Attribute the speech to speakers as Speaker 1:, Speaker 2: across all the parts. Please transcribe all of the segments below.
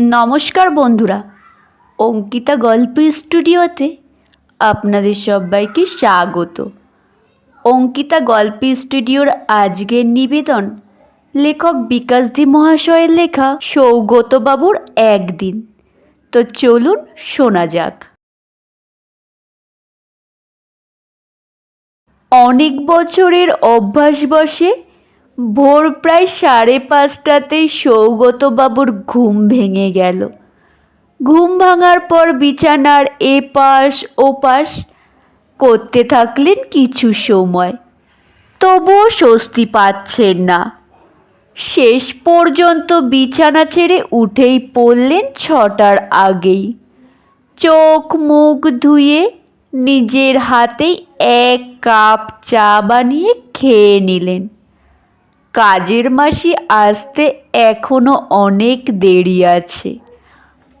Speaker 1: নমস্কার বন্ধুরা, অঙ্কিতা গল্প স্টুডিওতে আপনাদের সবাইকে স্বাগত। অঙ্কিতা গল্প স্টুডিওর আজকের নিবেদন, লেখক বিকাশধি মহাশয়ের লেখা সৌগতবাবুর একদিন। তো চলুন শোনা যাক। অনেক বছরের অভ্যাস বসে ভোর প্রায় সাড়ে পাঁচটাতেই সৌগতবাবুর ঘুম ভেঙে গেল। ঘুম ভাঙার পর বিছানার এপাশ ওপাশ করতে থাকলেন কিছু সময়। তবুও স্বস্তি পাচ্ছেন না। শেষ পর্যন্ত বিছানা ছেড়ে উঠেই পড়লেন ছটার আগেই। চোখ মুখ ধুয়ে নিজের হাতেই এক কাপ চা বানিয়ে খেয়ে নিলেন। কাজের মাসি আসতে এখনও অনেক দেরি আছে।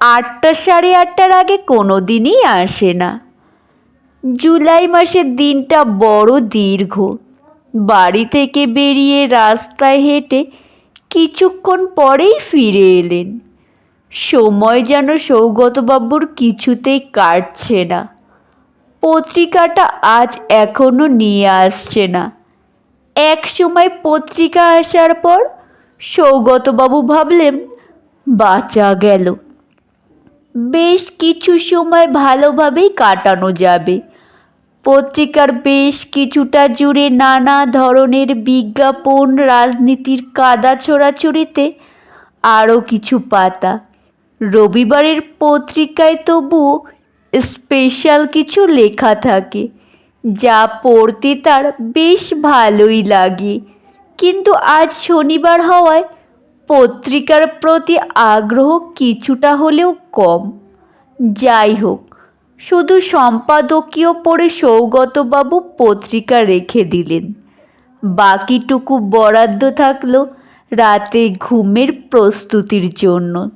Speaker 1: আটটা সাড়ে আটটার আগে কোনো দিনই আসে না। জুলাই মাসের দিনটা বড় দীর্ঘ। বাড়ি থেকে বেরিয়ে রাস্তায় হেঁটে কিছুক্ষণ পরেই ফিরে এলেন। সময় যেন সৌগতবাবুর কিছুতেই কাটছে না। পত্রিকাটা আজ এখনও নিয়ে আসছে না। এক সময় পত্রিকা আসার পর সৌগতবাবু ভাবলেন, বাঁচা গেল। বেশ কিছু সময় ভালোভাবেই কাটানো যাবে। পত্রিকার বেশ কিছুটা জুড়ে নানা ধরনের বিজ্ঞাপন, রাজনীতির কাদা ছোড়াছুড়িতে আরও কিছু পাতা। রবিবারের পত্রিকায় তবু স্পেশাল কিছু লেখা থাকে। যা পড়তে তার বেশ ভালোই লাগে। কিন্তু আজ শনিবার হওয়ায় পত্রিকার প্রতি আগ্রহ কিছুটা হলেও কম। যাই হোক, শুধু সম্পাদকীয় পড়ে সৌগতবাবু পত্রিকা রেখে দিলেন। বাকিটুকু বরাদ্দ থাকল রাতে ঘুমের প্রস্তুতির জন্য।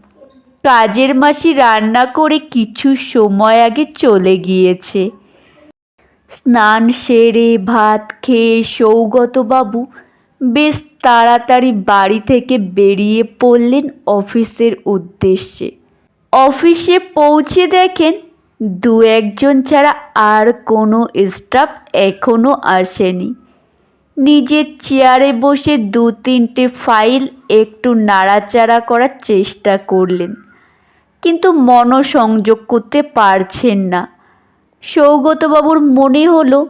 Speaker 1: কাজের মাসি রান্না করে কিছু সময় আগে চলে গিয়েছে। স্নান সেরে, ভাত খেয়ে সৌগতবাবু বেশ তাড়াতাড়ি বাড়ি থেকে বেরিয়ে পড়লেন অফিসের উদ্দেশ্যে। অফিসে পৌঁছে দেখেন দু একজন ছাড়া আর কোনো স্টাফ এখনও আসেনি। নিজের চেয়ারে বসে দু তিনটে ফাইল একটু নাড়াচাড়া করার চেষ্টা করলেন, কিন্তু মনোসংযোগ করতে পারছেন না। সৌগতবাবুর মনে হলো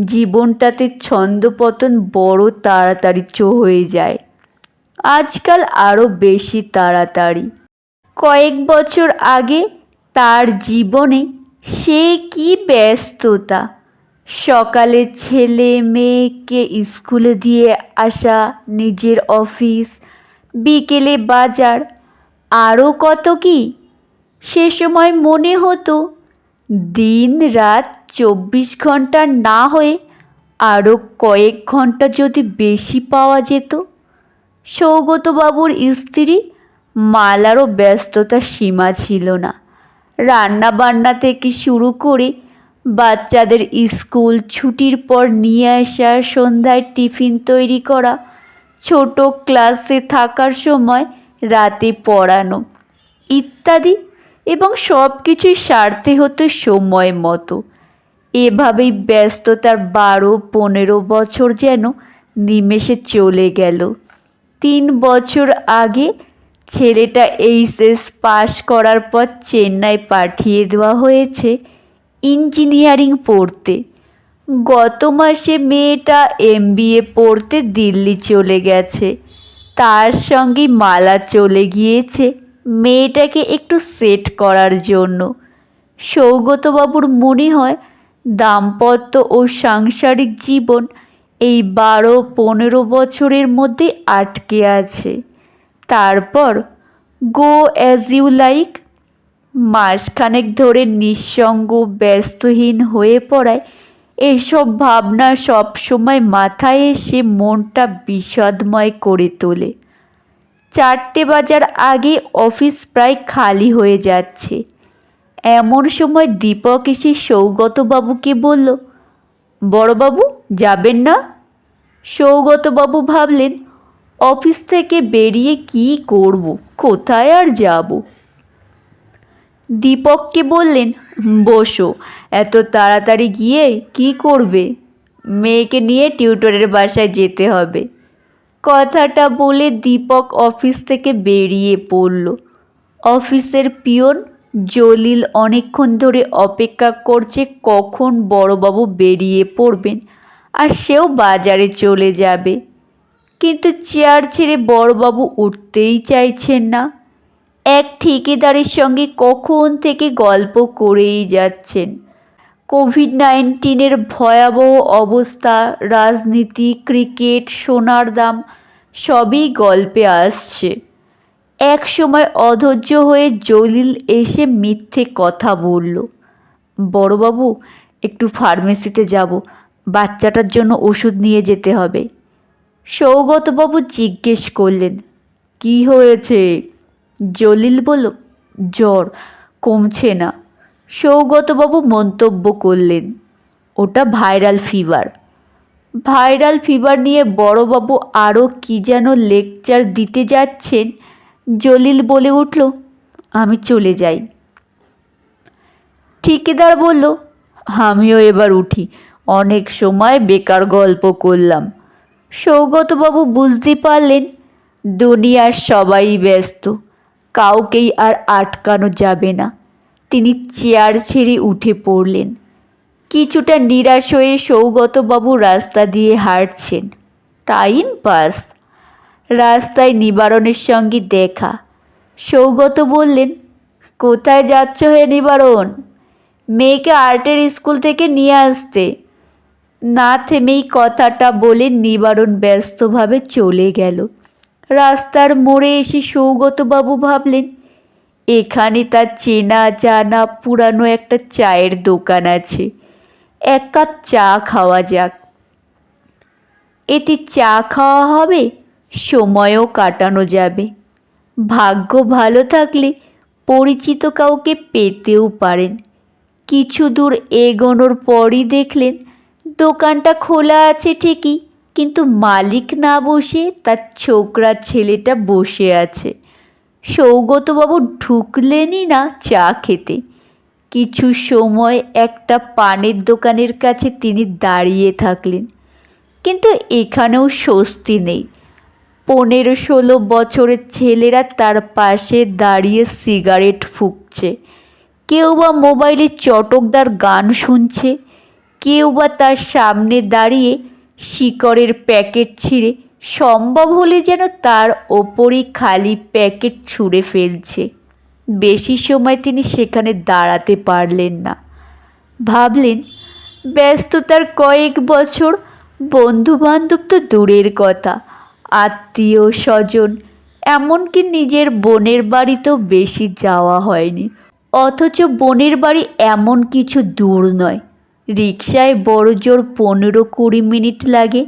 Speaker 1: জীবনটাতে ছন্দপতন বড় তাড়াতাড়ি চো হয়ে যায়। আজকাল আরও বেশি তাড়াতাড়ি। কয়েক বছর আগে তার জীবনে সে কি ব্যস্ততা। সকালে ছেলে মেয়েকে স্কুলে দিয়ে আসা, নিজের অফিস, বিকেলে বাজার আরও কত কি? সে সময় মনে হতো দিন রাত চব্বিশ ঘণ্টা না হয়ে আরও কয়েক ঘণ্টা যদি বেশি পাওয়া যেত, সৌগতবাবুর স্ত্রী মালারও ব্যস্ততার সীমা ছিল না। রান্না বান্না থেকে শুরু করে বাচ্চাদের স্কুল ছুটির পর নিয়ে আসা, সন্ধ্যায় টিফিন তৈরি করা, ছোট ক্লাসে থাকার সময় রাতে পড়ানো ইত্যাদি এবং সব কিছুই সারতে হতো সময় মতো। এভাবেই ব্যস্ততার বারো, পনেরো বছর যেন নিমেষে চলে গেল। তিন বছর আগে ছেলেটা এইচএস পাশ করার পর চেন্নাই পাঠিয়ে দেওয়া হয়েছে ইঞ্জিনিয়ারিং পড়তে। গত মাসে মেয়েটা এমবিএ পড়তে দিল্লি চলে গেছে। তার সঙ্গে মালা চলে গিয়েছে মেয়েটাকে একটু সেট করার জন্য। সৌগতবাবুর মনে হয় দাম্পত্য ও সাংসারিক জীবন এই বারো পনেরো বছরের মধ্যে আটকে আছে। তারপর গো অ্যাজ ইউ লাইক মাসখানেক ধরে নিঃসঙ্গ, ব্যস্তহীন হয়ে পড়ায় এসব ভাবনা সবসময় মাথায় এসে মনটা বিষাদময় করে তোলে। চারটে বাজার আগে অফিস প্রায় খালি হয়ে যাচ্ছে। এমন সময় দীপক এসে সৌগতবাবুকে বলল, বড়বাবু, যাবেন না? সৌগতবাবু ভাবলেন, অফিস থেকে বেরিয়ে কি করব, কোথায় আর যাব? দীপককে বললেন, বসো, এত তাড়াতাড়ি গিয়ে কি করবে? মেয়েকে নিয়ে টিউটরের বাসায় যেতে হবে। কথাটা বলে দীপক অফিস থেকে বেরিয়ে পড়ল। অফিসের পিয়ন জলিল অনেকক্ষণ ধরে অপেক্ষা করছে কখন বড়বাবু বেরিয়ে পড়বেন আর সেও বাজারে চলে যাবে। কিন্তু চেয়ার ছেড়ে বড়বাবু উঠতেই চাইছেন না। এক ঠিকাদারের সঙ্গে কখন থেকে গল্প করেই যাচ্ছেন। কোভিড নাইন্টিনের ভয়াবহ অবস্থা, রাজনীতি, ক্রিকেট, সোনার দাম, সবই গল্পে আসছে। এক সময় অধৈর্য হয়ে জলিল এসে মিথ্যে কথা বলল, বড়বাবু, একটু ফার্মেসিতে যাব, বাচ্চাটার জন্য ওষুধ নিয়ে যেতে হবে। সৌগতবাবু জিজ্ঞেস করলেন, কি হয়েছে? জলিল বলল, জ্বর, কমছে না। সৌগতবাবু মন্তব্য করলেন, ওটা ভাইরাল ফিভার ভাইরাল ফিভার নিয়ে বড়বাবু আরও কী যেন লেকচার দিতে যাচ্ছেন, জলিল বলে উঠল, আমি চলে যাই। ঠিকাদার বলল, আমিও এবার উঠি। অনেক সময় বেকার গল্প করলাম। সৌগতবাবু বুঝতে পারলেন, দুনিয়ার সবাই ব্যস্ত, কাউকেই আর আটকানো যাবে না। তিনি চেয়ার ছেড়ে উঠে পড়লেন। কিছুটা নিরাশ হয়ে সৌগতবাবু রাস্তা দিয়ে হাঁটছেন। Time pass. রাস্তায় নিবারণের সঙ্গে দেখা। সৌগত বললেন, কোথায় যাচ্ছ হে নিবারণ? মেয়েকে আর্টের স্কুল থেকে নিয়ে আসতে। না থেমেই কথাটা বলে নিবারণ ব্যস্তভাবে চলে গেল। রাস্তার মোড়ে এসে সৌগতবাবু ভাবলেন এখানে তার চেনা জানা পুরানো একটা চায়ের দোকান আছে। এক কাপ চা খাওয়া যাক। এতে চা খাওয়া হবে, সময়ও কাটানো যাবে। ভাগ্য ভালো থাকলে পরিচিত কাউকে পেতেও পারেন। কিছু দূর এগোনোর পরই দেখলেন, দোকানটা খোলা আছে ঠিকই, কিন্তু মালিক না বসে তার ছোকরা ছেলেটা বসে আছে। সৌগতবাবু ঢুকলেনই না চা খেতে। কিছু সময় একটা পানের দোকানের কাছে তিনি দাঁড়িয়ে থাকলেন। কিন্তু এখানেও স্বস্তি নেই। পনেরো ষোলো বছরের ছেলেরা তার পাশে দাঁড়িয়ে সিগারেট ফুঁকছে। কেউ বা মোবাইলে চটকদার গান শুনছে। কেউ বা তার সামনে দাঁড়িয়ে শিকড়ের প্যাকেট ছিঁড়ে সম্ভব হলে যেন তার ওপরই খালি প্যাকেট ছুঁড়ে ফেলছে। বেশি সময় তিনি সেখানে দাঁড়াতে পারলেন না। ভাবলেন, ব্যস্ততার কয়েক বছর বন্ধুবান্ধব তো দূরের কথা, আত্মীয় স্বজন, এমনকি নিজের বোনের বাড়িতেও বেশি যাওয়া হয়নি। অথচ বোনের বাড়ি এমন কিছু দূর নয়। রিক্সায় বড় জোর পনেরো কুড়ি মিনিট লাগে।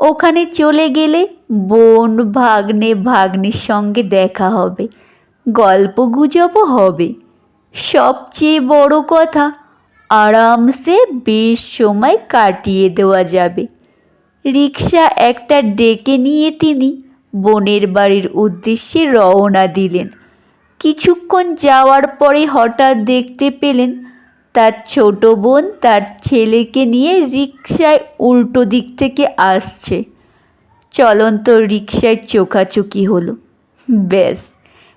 Speaker 1: ওখানে চলে গেলে বোন, ভাগ্নে, ভাগ্নির সঙ্গে দেখা হবে, গল্প গুজবও হবে। সবচেয়ে বড় কথা, আরামসে বেশ সময় কাটিয়ে দেওয়া যাবে। রিক্সা একটা ডেকে নিয়ে তিনি বোনের বাড়ির উদ্দেশ্যে রওনা দিলেন। কিছুক্ষণ যাওয়ার পরে হঠাৎ দেখতে পেলেন তার ছোট বোন তার ছেলেকে নিয়ে রিক্সায় উল্টো দিক থেকে আসছে। চলন্ত রিক্সায় চোখাচোখি হলো। ব্যাস,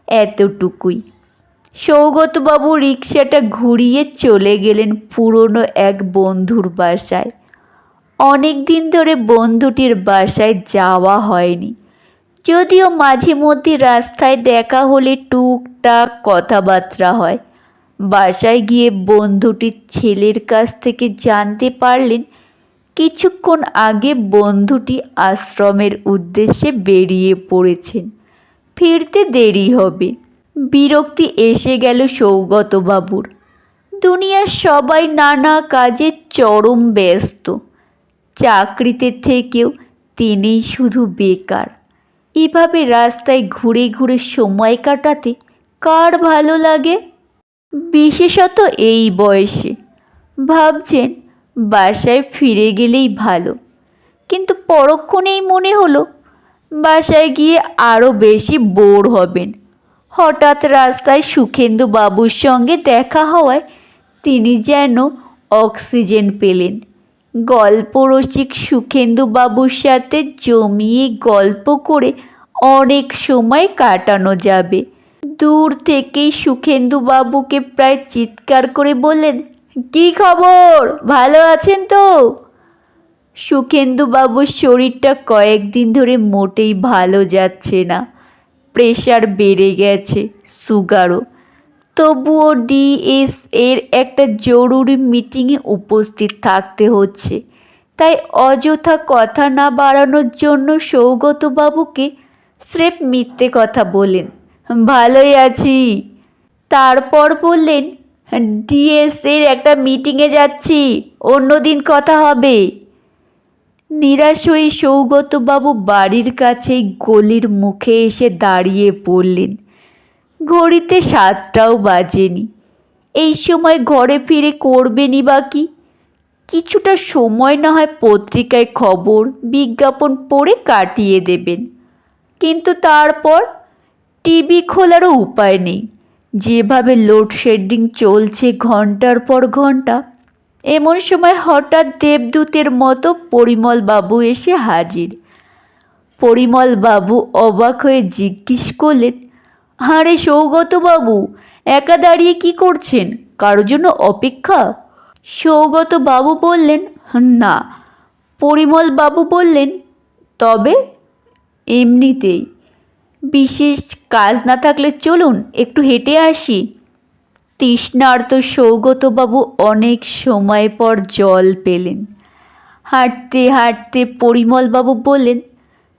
Speaker 1: এতটুকুই। সৌগতবাবু রিক্সাটা ঘুরিয়ে চলে গেলেন পুরনো এক বন্ধুর বাসায়। অনেক দিন ধরে বন্ধুটির বাসায় যাওয়া হয়নি। যদিও মাঝে মধ্যে রাস্তায় দেখা হলে টুকটাক কথাবার্তা হয়। বাসায় গিয়ে বন্ধুটির ছেলের কাছ থেকে জানতে পারলেন, কিছুক্ষণ আগে বন্ধুটি আশ্রমের উদ্দেশ্যে বেরিয়ে পড়েছেন। ফিরতে দেরি হবে। বিরক্তি এসে গেল সৌগতবাবুর। দুনিয়ার সবাই নানা কাজে চরম ব্যস্ত। চাকরিতে থেকেও তিনি শুধু বেকার। এভাবে রাস্তায় ঘুরে ঘুরে সময় কাটাতে কার ভালো লাগে? বিশেষত এই বয়সে। ভাবছেন, বাসায় ফিরে গেলেই ভালো। কিন্তু পরক্ষণেই মনে হলো, বাসায় গিয়ে আরও বেশি বোর হবেন। হঠাৎ রাস্তায় সুখেন্দু বাবুর সঙ্গে দেখা হওয়ায় তিনি যেন অক্সিজেন পেলেন। গল্প রসিক সুখেন্দু বাবুর সাথে জমিয়ে গল্প করে অনেক সময় কাটানো যাবে। দূর থেকেই সুখেন্দু বাবুকে প্রায় চিৎকার করে বললেন, কি খবর? ভালো আছেন তো? সুখেন্দু বাবুর শরীরটা কয়েকদিন ধরে মোটেই ভালো যাচ্ছে না। প্রেশার বেড়ে গেছে, সুগারও। তবুও ডিএস এর একটা জরুরি মিটিংয়ে উপস্থিত থাকতে হচ্ছে। তাই অযথা কথা না বাড়ানোর জন্য সৌগতবাবুকে স্রেফ মিথ্যে কথা বলেন। ভালোই আছি। তারপর বললেন, ডিএস এর একটা মিটিংয়ে যাচ্ছি অন্যদিন কথা হবে। নিরাশ হয়ে সৌগতবাবু বাড়ির কাছে গলির মুখে এসে দাঁড়িয়ে পড়লেন। ঘড়িতে সাতটাও বাজেনি। এই সময় ঘরে ফিরে করবেনই বা কি? কিছুটা সময় না হয় পত্রিকায় খবর, বিজ্ঞাপন পড়ে কাটিয়ে দেবেন। কিন্তু তারপর টিভি খোলারও উপায় নেই। যেভাবে লোডশেডিং চলছে ঘণ্টার পর ঘণ্টা, এমন সময় হঠাৎ দেবদূতের মতো পরিমল বাবু এসে হাজির। পরিমল বাবু অবাক হয়ে জিজ্ঞেস করলেন, আরে সৌগতবাবু একা দাঁড়িয়ে কি করছেন? কারোর জন্য অপেক্ষা? সৌগত বাবু বললেন, না। পরিমল বাবু বললেন, তবে এমনিতেই। বিশেষ কাজ না থাকলে চলুন, একটু হেঁটে আসি। তৃষ্ণার্ত সৌগতবাবু অনেক সময় পর জল পেলেন। হাঁটতে হাঁটতে পরিমলবাবু বললেন,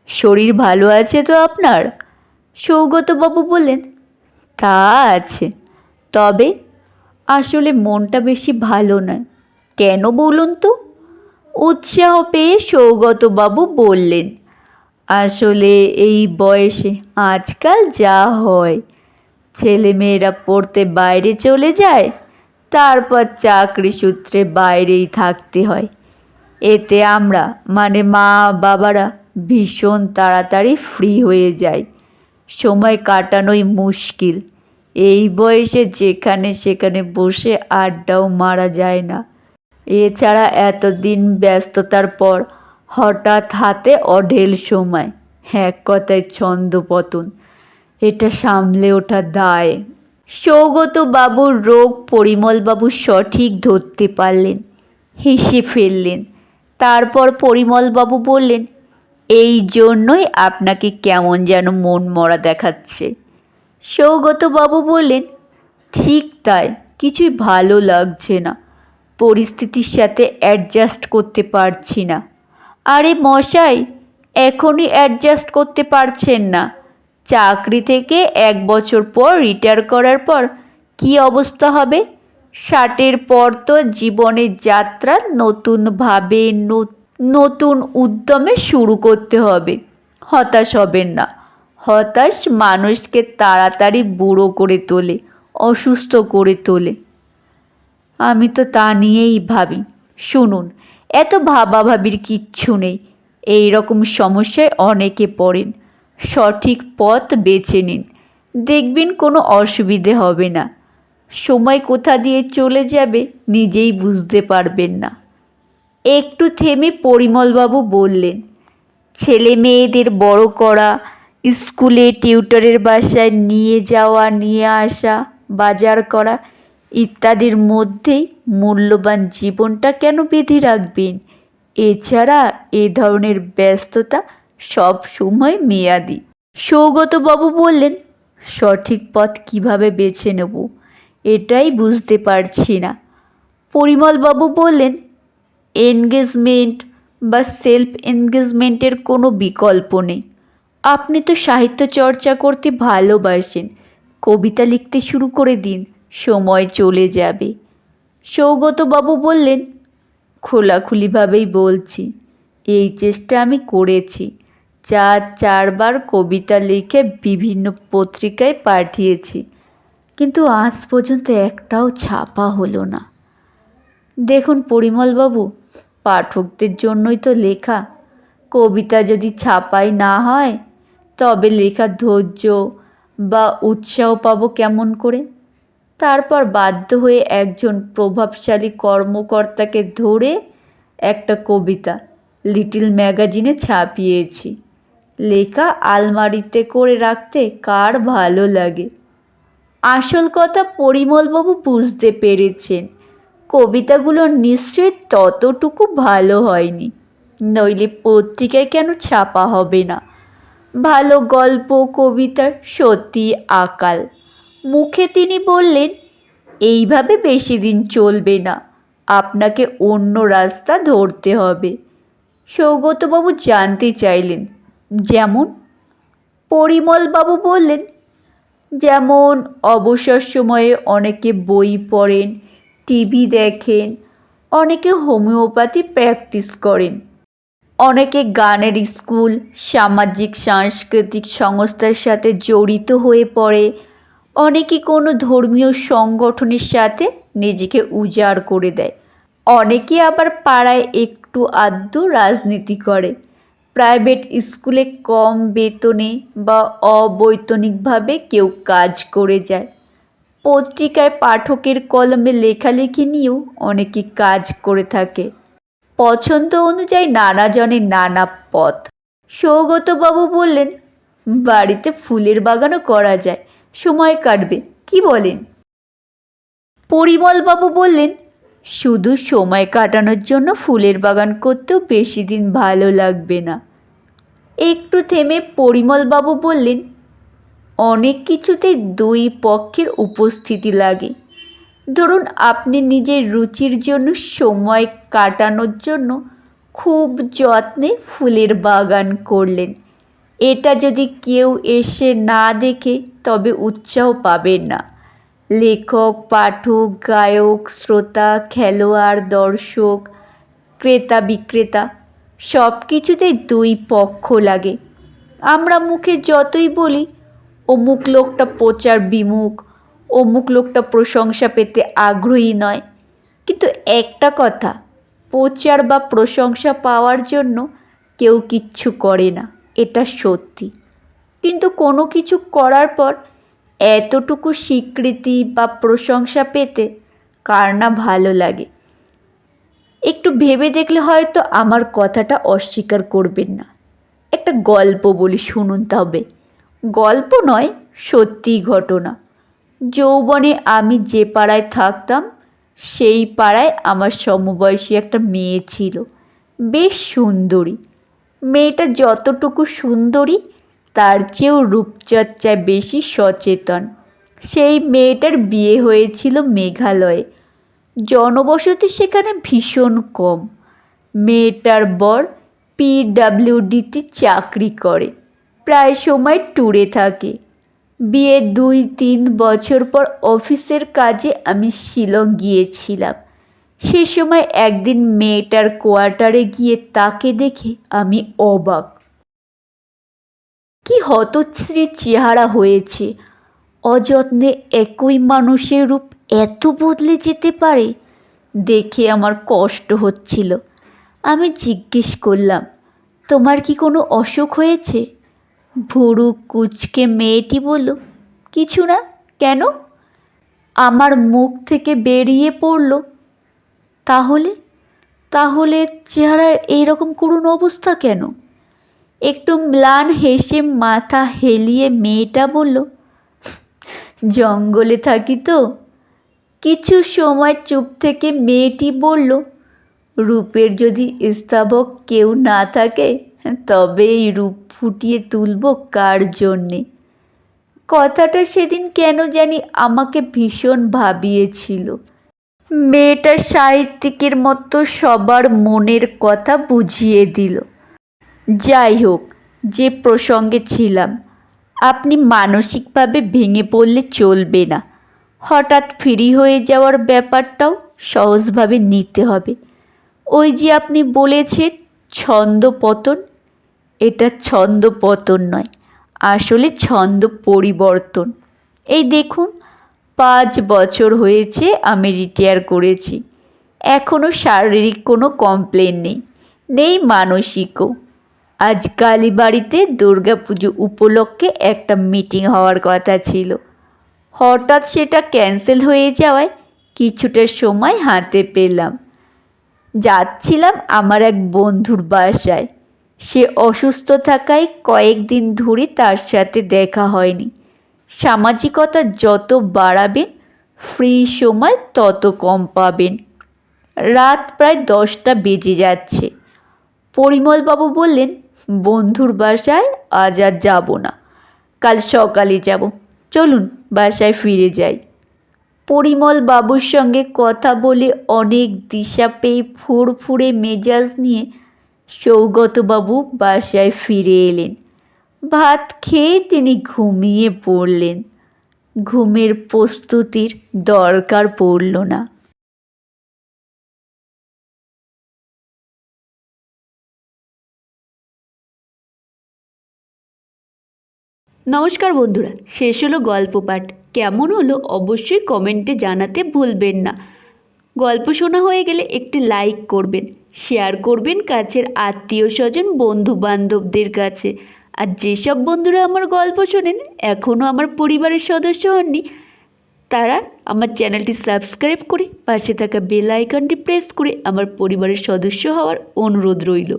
Speaker 1: শরীর ভালো আছে তো আপনার? সৌগতবাবু বললেন, তা আছে। তবে আসলে মনটা বেশি ভালো নয়। কেন বলুন তো? উৎসাহ পেয়ে সৌগতবাবু বললেন আসলে এই বয়সে আজকাল যা হয়, ছেলেমেয়েরা পড়তে বাইরে চলে যায়, তারপর চাকরি সূত্রে বাইরেই থাকতে হয়। এতে আমরা মানে মা বাবারা ভীষণ তাড়াতাড়ি ফ্রি হয়ে যাই। সময় কাটানোই মুশকিল। এই বয়সে যেখানে সেখানে বসে আড্ডাও মারা যায় না। এছাড়া এতদিন ব্যস্ততার পর হঠাৎ হাতে অঢেল সময়। এক কথায় ছন্দপতন এটা সামলে ওঠা দায়। সৌগত বাবুর রোগ পরিমলবাবু সঠিক ধরতে পারলেন। হেসে ফেললেন। তারপর পরিমলবাবু বললেন, এই জন্যই আপনাকে কেমন যেন মন মরা দেখাচ্ছে। সৌগতবাবু বললেন, ঠিক তাই, কিছুই ভালো লাগছে না। পরিস্থিতির সাথে অ্যাডজাস্ট করতে পারছি না। আরে মশাই, এখনই অ্যাডজাস্ট করতে পারছেন না। চাকরি থেকে এক বছর পর রিটায়ার করার পর কি অবস্থা হবে? ষাটের পর তো জীবনের যাত্রা নতুনভাবে নতুন উদ্যমে শুরু করতে হবে। হতাশ হবেন না। হতাশ মানুষকে তাড়াতাড়ি বুড়ো করে তোলে, অসুস্থ করে তোলে। আমি তো তা নিয়েই ভাবি। শুনুন এত ভাবাভাবির কিচ্ছু নেই। এই রকম সমস্যায় অনেকে পড়েন। সঠিক পথ বেছে নিন। দেখবেন কোনো অসুবিধে হবে না। সময় কোথা দিয়ে চলে যাবে নিজেই বুঝতে পারবেন না। একটু থেমে পরিমলবাবু বললেন, ছেলে মেয়েদের বড় করা, স্কুলে টিউটরের বাসায় নিয়ে যাওয়া, নিয়ে আসা, বাজার করা ইত্যাদির মধ্যেই মূল্যবান জীবনটা কেন বেঁধে রাখবেন? এছাড়া এ ধরনের ব্যস্ততা সব সময় মেয়াদি। সৌগতবাবু বললেন, সঠিক পথ কীভাবে বেছে নেব? এটাই বুঝতে পারছি না। পরিমলবাবু বললেন, এনগেজমেন্ট বা সেলফ এনগেজমেন্টের কোনো বিকল্প নেই। আপনি তো সাহিত্য চর্চা করতে ভালোবাসেন। কবিতা লিখতে শুরু করে দিন। সময় চলে যাবে। সৌগতবাবু বললেন, খোলাখুলিভাবেই বলছি, এই চেষ্টা আমি করেছি। চার চারবার কবিতা লিখে বিভিন্ন পত্রিকায় পাঠিয়েছি, কিন্তু আজ পর্যন্ত একটাও ছাপা হলো না। দেখুন পরিমলবাবু, পাঠকদের জন্যই তো লেখা। কবিতা যদি ছাপাই না হয়, তবে লেখার ধৈর্য বা উৎসাহ পাবো কেমন করে? তারপর বাধ্য হয়ে একজন প্রভাবশালী কর্মকর্তাকে ধরে একটা কবিতা, লিটিল ম্যাগাজিনে ছাপিয়েছি। লেখা আলমারিতে করে রাখতে কার ভালো লাগে? আসল কথা পরিমলবাবু বুঝতে পেরেছেন। কবিতাগুলো নিশ্চয়ই ততটুকু ভালো হয়নি। নইলে পত্রিকায় কেন ছাপা হবে না? ভালো গল্প, কবিতার সত্যি আকাল। মুখে তিনি বললেন, এইভাবে বেশি দিন চলবে না। আপনাকে অন্য রাস্তা ধরতে হবে। সৌগতবাবু জানতে চাইলেন, যেমন? পরিমলবাবু বললেন, যেমন অবসর সময়ে অনেকে বই পড়েন, টিভি দেখেন, অনেকে হোমিওপ্যাথি প্র্যাকটিস করেন, অনেকে গানের স্কুল, সামাজিক, সাংস্কৃতিক সংস্থার সাথে জড়িত হয়ে পড়ে অনেকে কোনো ধর্মীয় সংগঠনের সাথে নিজেকে উজাড় করে দেয়। অনেকে আবার পাড়ায় একটু আধটু রাজনীতি করে। প্রাইভেট স্কুলে কম বেতনে বা অবৈতনিকভাবে কেউ কাজ করে যায়। পত্রিকায় পাঠকের কলমে লেখালেখি নিয়েও অনেকে কাজ করে থাকে। পছন্দ অনুযায়ী নানাজনের নানা পথ। সৌগতবাবু বললেন, বাড়িতে ফুলের বাগানও করা যায়। সময় কাটবে। কি বলেন? পরিমলবাবু বললেন, শুধু সময় কাটানোর জন্য ফুলের বাগান করতেও বেশি দিন ভালো লাগবে না। একটু থেমে পরিমলবাবু বললেন, অনেক কিছুতে দুই পক্ষের উপস্থিতি লাগে। ধরুন, আপনি নিজের রুচির জন্য সময় কাটানোর জন্য খুব যত্নে ফুলের বাগান করলেন। এটা যদি কেউ এসে না দেখে, তবে উৎসাহ পাবেন না। লেখক, পাঠক, গায়ক, শ্রোতা, খেলোয়াড়, দর্শক, ক্রেতা, বিক্রেতা সব কিছুতেই দুই পক্ষ লাগে। আমরা মুখে যতই বলি, অমুক লোকটা প্রচার বিমুখ, অমুক লোকটা প্রশংসা পেতে আগ্রহী নয়। কিন্তু একটা কথা, প্রচার বা প্রশংসা পাওয়ার জন্য কেউ কিচ্ছু করে না। এটা সত্যি। কিন্তু কোনো কিছু করার পর এতটুকু স্বীকৃতি বা প্রশংসা পেতে কার না ভালো লাগে। একটু ভেবে দেখলে হয়তো আমার কথাটা অস্বীকার করবেন না। একটা গল্প বলি, শুনুন তবে। গল্প নয় সত্যি ঘটনা। যৌবনে আমি যে পাড়ায় থাকতাম, সেই পাড়ায় আমার সমবয়সী একটা মেয়ে ছিল। বেশ সুন্দরী। মেয়েটা যতটুকু সুন্দরী, তার চেয়েও রূপচর্চায় বেশি সচেতন। সেই মেয়েটার বিয়ে হয়েছিল মেঘালয়ে। জনবসতি সেখানে ভীষণ কম। মেয়েটার বর পিডাব্লিউডিতে চাকরি করে। প্রায় সময় ট্যুরে থাকে। বিয়ে দুই তিন বছর পর অফিসের কাজে আমি শিলং গিয়েছিলাম। সে সময় একদিন মেয়েটার কোয়ার্টারে গিয়ে তাকে দেখে আমি অবাক। কি হতশ্রী চেহারা হয়েছে। অযত্নে একই মানুষের রূপ এত বদলে যেতে পারে, দেখে আমার কষ্ট হচ্ছিল। আমি জিজ্ঞেস করলাম, তোমার কি কোনো অসুখ হয়েছে? ভুরু কুচকে মেয়েটি বলল, কিছু না, কেন? আমার মুখ থেকে বেরিয়ে পড়ল তাহলে? তাহলে চেহারার এইরকম করুণ অবস্থা কেন? একটু ম্লান হেসে মাথা হেলিয়ে মেয়েটা বলল, জঙ্গলে থাকি তো। কিছু সময় চুপ থেকে মেয়েটি বলল, রূপের যদি স্থাবক কেউ না থাকে, তবে এই রূপ ফুটিয়ে তুলব কার জন্যে? কথাটা সেদিন কেন জানি আমাকে ভীষণ ভাবিয়েছিল। মেয়েটা সাহিত্যিকের মতো সবার মনের কথা বুঝিয়ে দিল। যাই হোক, যে প্রসঙ্গে ছিলাম, আপনি মানসিকভাবে ভেঙে পড়লে চলবে না। হঠাৎ ফ্রি হয়ে যাওয়ার ব্যাপারটাও সহজভাবে নিতে হবে। ওই যে আপনি বলেছেন ছন্দ পতন এটা ছন্দ পতন নয়, আসলে ছন্দ পরিবর্তন। এই দেখুন পাঁচ বছর হয়েছে আমি রিটায়ার করেছি। এখনও শারীরিক কোনো কমপ্লেন নেই। নেই মানসিকও। আজ কালীবাড়িতে দুর্গাপুজো উপলক্ষে একটা মিটিং হওয়ার কথা ছিল। হঠাৎ সেটা ক্যান্সেল হয়ে যাওয়ায় কিছুটা সময় হাতে পেলাম। যাচ্ছিলাম আমার এক বন্ধুর বাসায়। সে অসুস্থ থাকায় কয়েকদিন ধরে তার সাথে দেখা হয়নি। সামাজিকতা যত বাড়াবেন ফ্রি সময় তত কম পাবেন। রাত প্রায় দশটা বেজে যাচ্ছে। পরিমলবাবু বললেন, বন্ধুর বাসায় আজ আর যাব না। কাল সকালে যাব। চলুন, বাসায় ফিরে যাই। পরিমল বাবুর সঙ্গে কথা বলে অনেক দিশা পেয়ে ফুরফুরে মেজাজ নিয়ে সৌগতবাবু বাসায় ফিরে এলেন। ভাত খেয়ে তিনি ঘুমিয়ে পড়লেন। ঘুমের প্রস্তুতির দরকার পড়ল না। নমস্কার বন্ধুরা, শেষ হলো গল্প পাঠ। কেমন হলো অবশ্যই কমেন্টে জানাতে ভুলবেন না। গল্প শোনা হয়ে গেলে একটি লাইক করবেন, শেয়ার করবেন কাছের আত্মীয় স্বজন বন্ধু বান্ধবদের কাছে। আর যেসব বন্ধুরা আমার গল্প শোনেন এখনও আমার পরিবারের সদস্য হননি, তারা আমার চ্যানেলটি সাবস্ক্রাইব করে পাশে থাকা বেল আইকনটি প্রেস করে আমার পরিবারের সদস্য হওয়ার অনুরোধ রইল।